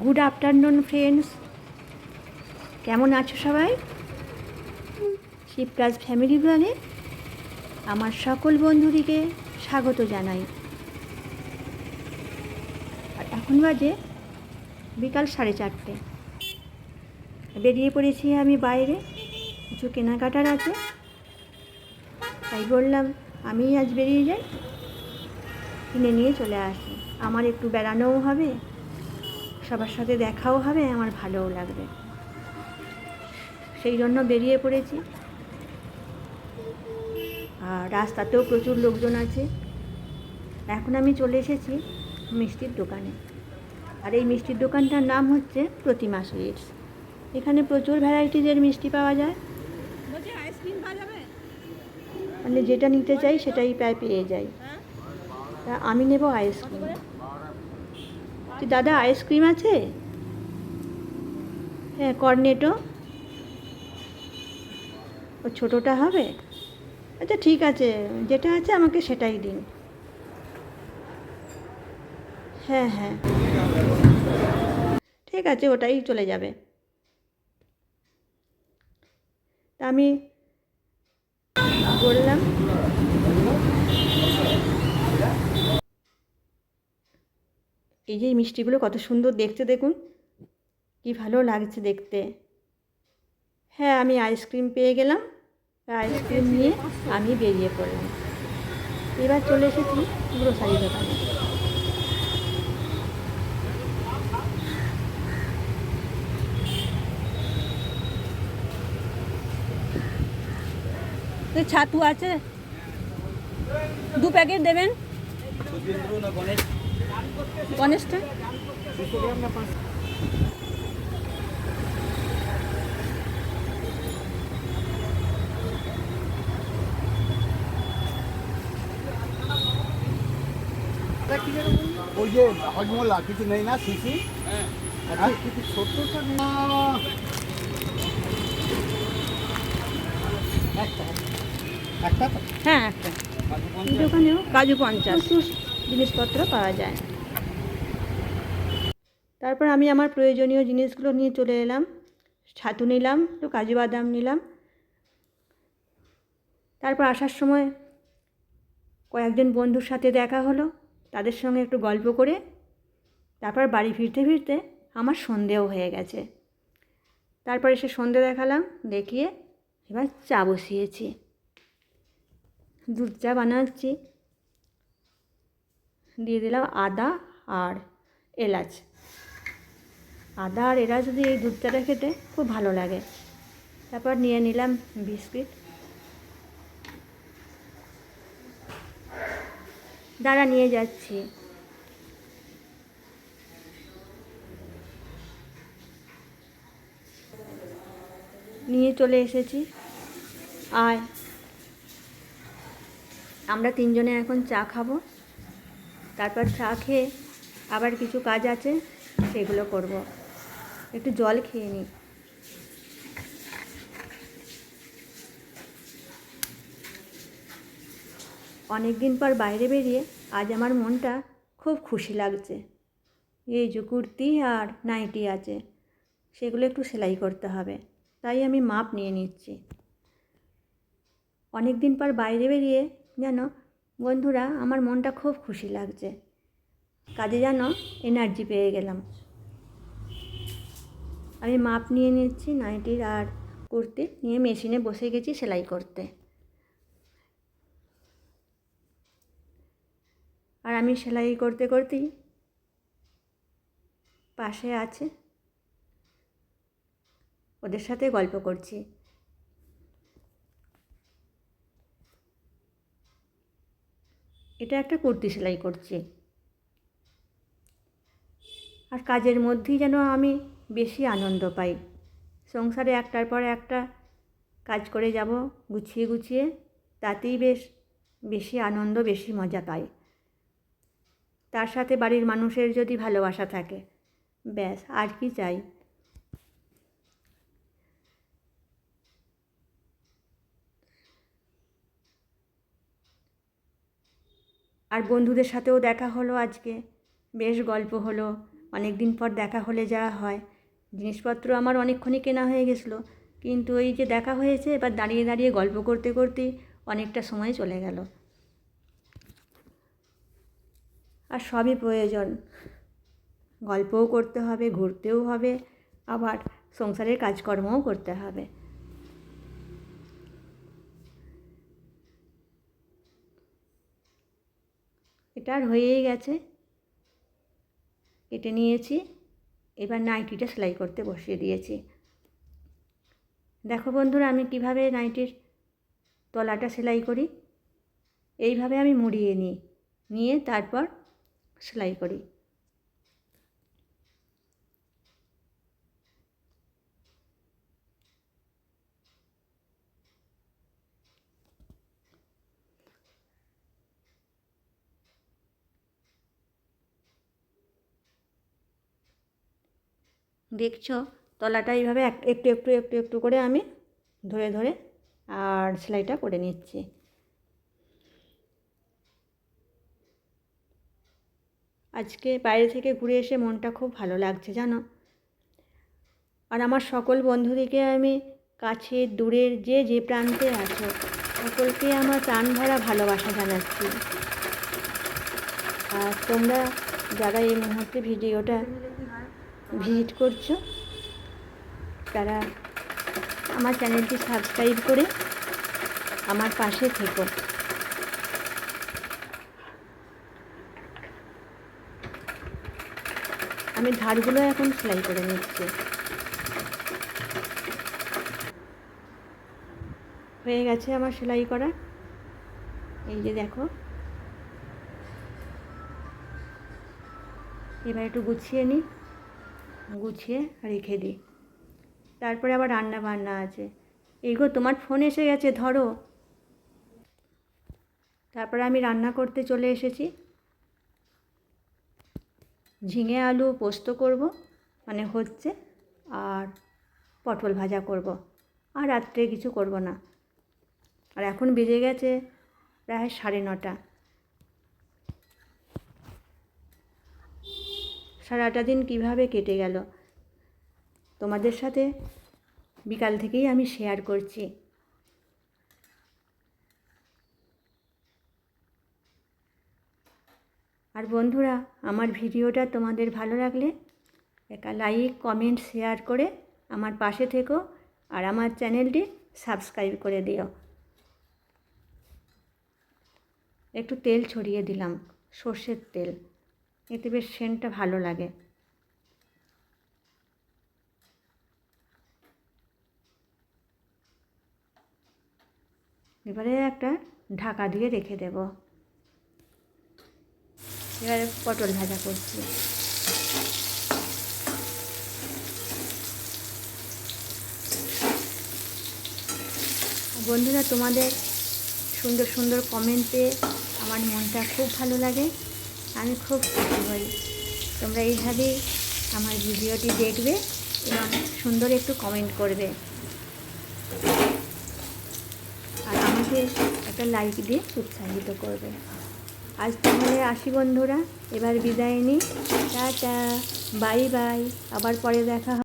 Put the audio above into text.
Good afternoon friends কেমন আছো সবাই? শিবরাজ ফ্যামিলি ব্লগে আমার সকল বন্ধুদিকে স্বাগত জানাই। আর এখন বাজে বিকাল সাড়ে চারটে। বেরিয়ে পড়েছি আমি বাইরে, কিছু কেনাকাটার আছে। তাই বললাম আমি আজ বেরিয়ে যাই। কিনে নিয়ে চলে আসি। আমার একটু বেড়ানোও হবে। সবার সাথে দেখাও হবে, আমার ভালোও লাগবে। সেই জন্য বেরিয়ে পড়েছি। আর রাস্তাতেও প্রচুর লোকজন আছে। এখন আমি চলে এসেছি মিষ্টির দোকানে। আর এই মিষ্টির দোকানটার নাম হচ্ছে প্রতিমা সুইটস। এখানে প্রচুর ভ্যারাইটিজের মিষ্টি পাওয়া যায়। মানে যেটা নিতে চাই সেটাই প্রায় পেয়ে যাই। তা আমি নেব আইসক্রিম কি দাদা আইসক্রিম আছে? হ্যাঁ কর্নেটো ও ছোটোটা হবে? আচ্ছা ঠিক আছে, যেটা আছে আমাকে সেটাই দিন। হ্যাঁ হ্যাঁ। ঠিক আছে, ওটাই চলে যাবে। তা আমি বললাম। এই যে মিষ্টিগুলো কত সুন্দর দেখতে দেখুন। কি ভালো লাগছে দেখতে। হ্যাঁ আমি আইসক্রিম পেয়ে গেলাম। আইসক্রিম নিয়ে আমি বেরিয়ে পড়লাম। এবার চলে এসেছি গ্রোসারি দোকানে। ছাতু আছে। দু প্যাকেট দেবেন? গণেশটা ওই যে হজমোলা কিছু নেই না শিশি? হ্যাঁ। কিছু ছোট্টটা নেই। একটা একটা? হ্যাঁ একটা। কাজু পঞ্চাশ। জিনিসপত্র পাওয়া যায়। তারপর আমি আমার প্রয়োজনীয় জিনিসগুলো নিয়ে চলে এলাম। ছাতু নিলাম, একটু কাজু বাদাম নিলাম। তারপর আসার সময় কয়েকজন বন্ধুর সাথে দেখা হলো, তাদের সঙ্গে একটু গল্প করে। তারপর বাড়ি ফিরতে ফিরতে আমার সন্ধেও হয়ে গেছে। তারপর এসে সন্ধে দেখালাম, দেখিয়ে এবার চা বসিয়েছি। দুধ চা বানাচ্ছি। দিয়ে দিলাম আদা আর এলাচ। আদা আর এলাচ দিয়ে এই দুধ চাটা খেতে খুব ভালো লাগে। তারপর নিয়ে নিলাম বিস্কিট। দাঁড়া, নিয়ে যাচ্ছি। নিয়ে চলে এসেছি। আয় আমরা তিনজনে এখন চা খাব। তারপর চা খেয়ে আবার কিছু কাজ আছে, সেগুলো করব। একটু জল খেয়ে নিই। অনেক দিন পর বাইরে বেরিয়ে আজ আমার মনটা খুব খুশি লাগছে। এই যে কুর্তি আর নাইটি আছে, সেগুলো একটু সেলাই করতে হবে, তাই আমি মাপ নিয়ে নিচ্ছি। অনেক দিন পর বাইরে বেরিয়ে যেন বন্ধুরা, আমার মনটা খুব খুশি লাগছে। কাজে যেন এনার্জি পেয়ে গেলাম। আমি মাপ নিয়ে নিচ্ছি নাইটির আর কুর্তি। নিয়ে মেশিনে বসে গেছি সেলাই করতে। আর আমি সেলাই করতে করতেই পাশে আছে। ওদের সাথে গল্প করছি। এটা একটা কুর্তি সেলাই করছি। আর কাজের মধ্যেই যেন আমি বেশি আনন্দ পাই। সংসারে একটার পর একটা কাজ করে যাব, গুছিয়ে গুছিয়ে, তাতেই বেশ, বেশি আনন্দ, বেশি মজা পাই। তার সাথে বাড়ির মানুষের যদি ভালোবাসা থাকে, ব্যাস, আর কি চাই? আর বন্ধুদের সাথেও দেখা হলো আজকে। বেশ গল্প হলো। অনেক দিন পর দেখা হলে যা হয়। জিনিসপত্র আমার অনেকক্ষণই কেনা হয়ে গেছিল। কিন্তু এই যে দেখা হয়েছে, এবার দাঁড়িয়ে দাঁড়িয়ে গল্প করতে করতে অনেকটা সময় চলে গেল। আর সবই প্রয়োজন। গল্পও করতে হবে, ঘুরতেও হবে, আবার সংসারের কাজকর্মও করতে হবে। এটা আর হয়েই গেছে। কেটে নিয়েছি। এবার নাইটিটা সেলাই করতে বসিয়ে দিয়েছি। দেখো বন্ধুরা, আমি কীভাবে নাইটির তলাটা সেলাই করি? এইভাবে আমি মুড়িয়ে নিই। নিয়ে তারপর সেলাই করি। দেখছ? তলাটা এইভাবে এক- একটু একটু একটু একটু করে আমি ধরে ধরে আর সেলাইটা করে নিচ্ছি। আজকে বাইরে থেকে ঘুরে এসে মনটা খুব ভালো লাগছে, জানো? আর আমার সকল বন্ধুদেরকে আমি কাছের, দূরের যে যে প্রান্তে আছো, সকলকে আমার প্রাণ ভরা ভালোবাসা জানাচ্ছি। আর তোমরা যারা এই মুহূর্তে ভিডিওটা ভিজিট করছ, তারা আমার চ্যানেলটি সাবস্ক্রাইব করে আমার পাশে থেকো। আমি ধারগুলো এখন সেলাই করে নিচ্ছি। হয়ে গেছে আমার সেলাই করা। এই যে দেখো। এবার একটু গুছিয়ে নিই। গুছিয়ে রেখে দিই। তারপরে আবার রান্না বান্না আছে। এইগো তোমার ফোন এসে গেছে, ধরো। তারপরে আমি রান্না করতে চলে এসেছি। ঝিঙে আলু পোস্ত করব মানে হচ্ছে, আর পটল ভাজা করব। আর রাত্রে কিছু করব না। আর এখন বেজে গেছে প্রায় সাড়ে নটা। সারাটা দিন কীভাবে কেটে গেল? তোমাদের সাথে বিকাল থেকেই আমি শেয়ার করছি। আর বন্ধুরা, আমার ভিডিওটা তোমাদের ভালো লাগলে একটা লাইক কমেন্ট শেয়ার করে আমার পাশে থেকো আর আমার চ্যানেলটি সাবস্ক্রাইব করে দিও। একটু তেল ছড়িয়ে দিলাম, সর্ষের তেল। এতে বেশ সেন্টটা ভালো লাগে। এবারে একটা ঢাকা দিয়ে রেখে দেব। এবারে পটল ভাজা করছি। বন্ধুরা, তোমাদের সুন্দর সুন্দর কমেন্ট পেয়ে আমার মনটা খুব ভালো লাগে। আমি খুব খুশি হই। তোমরা এইভাবেই আমার ভিডিওটি দেখবে এবং সুন্দর একটু কমেন্ট করবে। আর আমাকে একটা লাইক দিয়ে উৎসাহিত করবে। আজ তাহলে আসি বন্ধুরা, এবার বিদায় নিই। টাটা বাই বাই আবার পরে দেখা